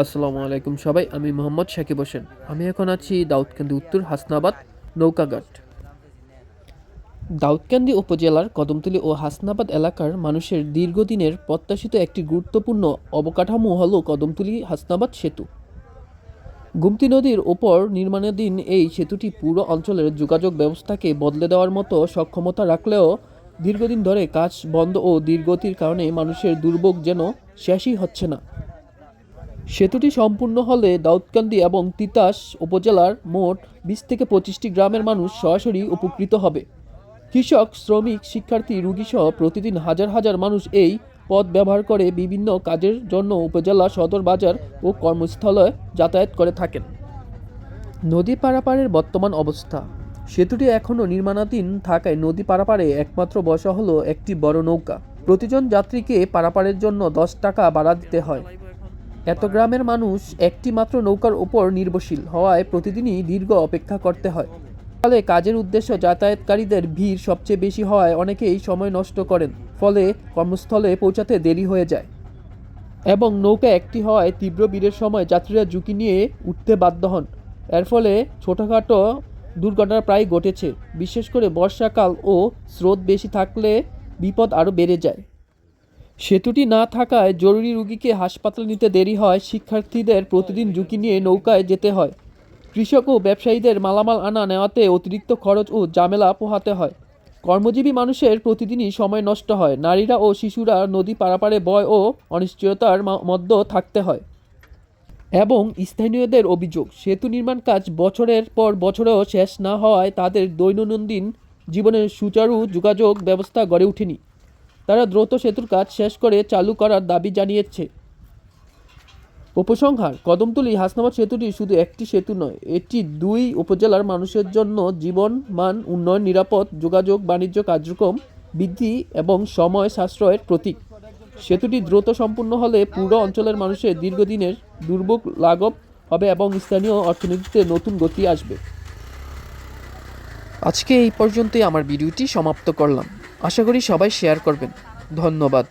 আসসালামু আলাইকুম সবাই, আমি মোহাম্মদ শাকিব হোসেন। আমি এখন আছি দাউদকান্দি উত্তর হাসনাবাদ, নৌকাঘাট। দাউদকান্দি উপজেলার কদমতলী ও হাসনাবাদ এলাকার মানুষের দীর্ঘদিনের প্রত্যাশিত একটি গুরুত্বপূর্ণ অবকাঠামো হল কদমতলী হাসনাবাদ সেতু। গুমতি নদীর ওপর নির্মাণাধীন এই সেতুটি পুরো অঞ্চলের যোগাযোগ ব্যবস্থাকে বদলে দেওয়ার মতো সক্ষমতা রাখলেও দীর্ঘদিন ধরে কাজ বন্ধ ও দীর্ঘতির কারণে মানুষের দুর্ভোগ যেন শেষই হচ্ছে না। সেতুটি সম্পূর্ণ হলে দাউদকান্দি এবং তিতাস উপজেলার মোট বিশ থেকে পঁচিশটি গ্রামের মানুষ সরাসরি উপকৃত হবে। কৃষক, শ্রমিক, শিক্ষার্থী, রুগীসহ প্রতিদিন হাজার হাজার মানুষ এই পথ ব্যবহার করে বিভিন্ন কাজের জন্য উপজেলা সদর বাজার ও কর্মস্থলে যাতায়াত করে থাকেন। নদী পারাপারের বর্তমান অবস্থা। সেতুটি এখনও নির্মাণাধীন থাকায় নদী পারাপারে একমাত্র বসা হলো একটি বড় নৌকা। প্রতিজন যাত্রীকে পারাপারের জন্য দশ টাকা ভাড়া দিতে হয়। এত গ্রামের মানুষ একটি মাত্র নৌকার উপর নির্ভরশীল হওয়ায় প্রতিদিনই দীর্ঘ অপেক্ষা করতে হয়। ফলে কাজের উদ্দেশ্য যাতায়াতকারীদের ভিড় সবচেয়ে বেশি হওয়ায় অনেকেই সময় নষ্ট করেন, ফলে কর্মস্থলে পৌঁছাতে দেরি হয়ে যায়। এবং নৌকা একটি হওয়ায় তীব্র ভিড়ের সময় যাত্রীরা ঝুঁকি নিয়ে উঠতে বাধ্য হন। এর ফলে ছোটোখাটো দুর্ঘটনা প্রায় ঘটেছে। বিশেষ করে বর্ষাকাল ও স্রোত বেশি থাকলে বিপদ আরও বেড়ে যায়। সেতুটি না থাকায় জরুরি রুগীকে হাসপাতালে নিতে দেরি হয়, শিক্ষার্থীদের প্রতিদিন ঝুঁকি নিয়ে নৌকায় যেতে হয়। কৃষক ও ব্যবসায়ীদের মালামাল আনা নেওয়াতে অতিরিক্ত খরচ ও ঝামেলা পোহাতে হয়। কর্মজীবী মানুষের প্রতিদিনই সময় নষ্ট হয়। নারীরা ও শিশুরা নদী পারাপারে বয় ও অনিশ্চয়তার মধ্যে থাকতে হয়। এবং স্থানীয়দের অভিযোগ, সেতু নির্মাণ কাজ বছরের পর বছরেও শেষ না হওয়ায় তাদের দৈনন্দিন জীবনের সুচারু যোগাযোগ ব্যবস্থা গড়ে ওঠেনি। তারা দ্রুত সেতুর কাজ শেষ করে চালু করার দাবি জানিয়েছে। উপসংহার, কদমতলী হাসনাবাদ সেতুটি শুধু একটি সেতু নয়, এটি দুই উপজেলার মানুষের জন্য জীবন, মান, উন্নয়ন, নিরাপদ, যোগাযোগ, বাণিজ্য কার্যক্রম বৃদ্ধি এবং সময় সাশ্রয়ের প্রতীক। সেতুটি দ্রুত সম্পূর্ণ হলে পুরো অঞ্চলের মানুষের দীর্ঘদিনের দুর্ভোগ লাঘব হবে এবং স্থানীয় অর্থনীতিতে নতুন গতি আসবে। আজকে এই পর্যন্তই, আমার ভিডিওটি সমাপ্ত করলাম। আশা করি সবাই শেয়ার করবেন। ধন্যবাদ।